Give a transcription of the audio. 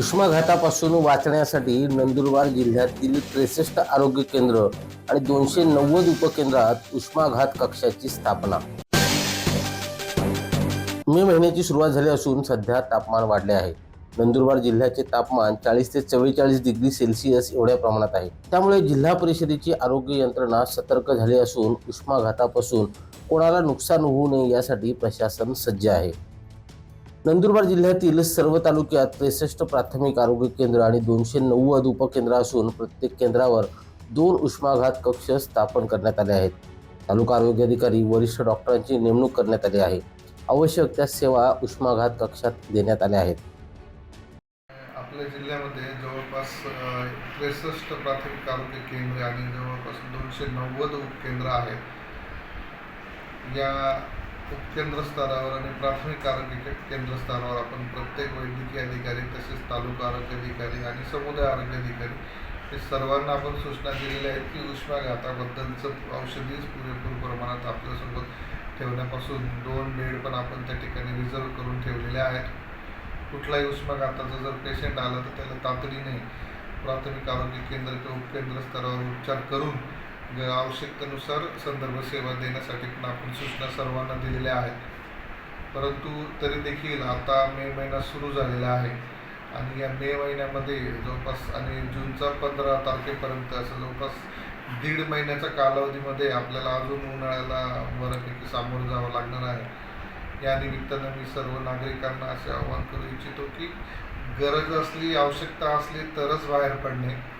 उष्माघातापासून वाचण्यासाठी नंदुरबार जिल्ह्यातील त्रेसष्ट आरोग्य केंद्र आणि दोनशे नव्वद उपकेंद्रात उष्माघात कक्षाची स्थापना. मे महिन्याची सुरुवात झाली असून सध्या तापमान वाढले आहे. नंदुरबार जिल्ह्याचे तापमान चाळीस ते चव्वेचाळीस डिग्री सेल्सिअस एवढ्या प्रमाणात आहे. त्यामुळे जिल्हा परिषदेची आरोग्य यंत्रणा सतर्क झाली असून उष्माघातापासून कोणाला नुकसान होऊ नये यासाठी प्रशासन सज्ज आहे. नंदुरबार जिल्ह्यातील सर्व तालुक्यात त्रेसष्ट प्राथमिक आरोग्य केंद्र आणि दोनशे नव्वद उपकेंद्र असून प्रत्येक केंद्रावर दोन उष्माघात कक्ष स्थापन करण्यात आले आहेत. तालुका आरोग्य अधिकारी वरिष्ठ डॉक्टरांची नेमणूक करण्यात आली आहे. आवश्यक त्या सेवा उष्माघात कक्षात देण्यात आल्या आहेत. आपल्या जिल्ह्यामध्ये जवळपास त्रेसष्ट प्राथमिक आरोग्य केंद्र आणि जवळपास दोनशे नव्वद उपकेंद्र आहेत. या केंद्रस्तरावर आणि प्राथमिक आरोग्य केंद्रस्तरावर आपण प्रत्येक वैद्यकीय अधिकारी तसेच तालुका आरोग्य अधिकारी आणि समुदाय आरोग्य अधिकारी हे सर्वांना आपण सूचना दिलेल्या आहेत की उष्माघाताबद्दलचं औषधी पुरेपूर प्रमाणात आपल्यासोबत ठेवण्यापासून दोन बेड पण आपण त्या ठिकाणी रिझर्व करून ठेवलेले आहेत. कुठलाही उष्माघाताचा जर पेशंट आला तर त्याला तातडीने प्राथमिक आरोग्य केंद्र किंवा उपकेंद्र स्तरावर उपचार करून आवश्यकतेनुसार संदर्भ सेवा देण्यासाठी पण आपण सूचना सर्वांना दिलेल्या आहेत. परंतु तरी देखील आता मे महिना सुरू झालेला आहे आणि या मे महिन्यामध्ये जवळपास आणि जूनचा पंधरा तारखेपर्यंत असं जवळपास दीड महिन्याच्या कालावधीमध्ये आपल्याला अजून उन्हाळ्याला बऱ्यापैकी सामोरं जावं लागणार आहे. या निमित्तानं मी सर्व नागरिकांना असे आवाहन करू इच्छितो की गरज असली आवश्यकता असली तरच बाहेर पडणे.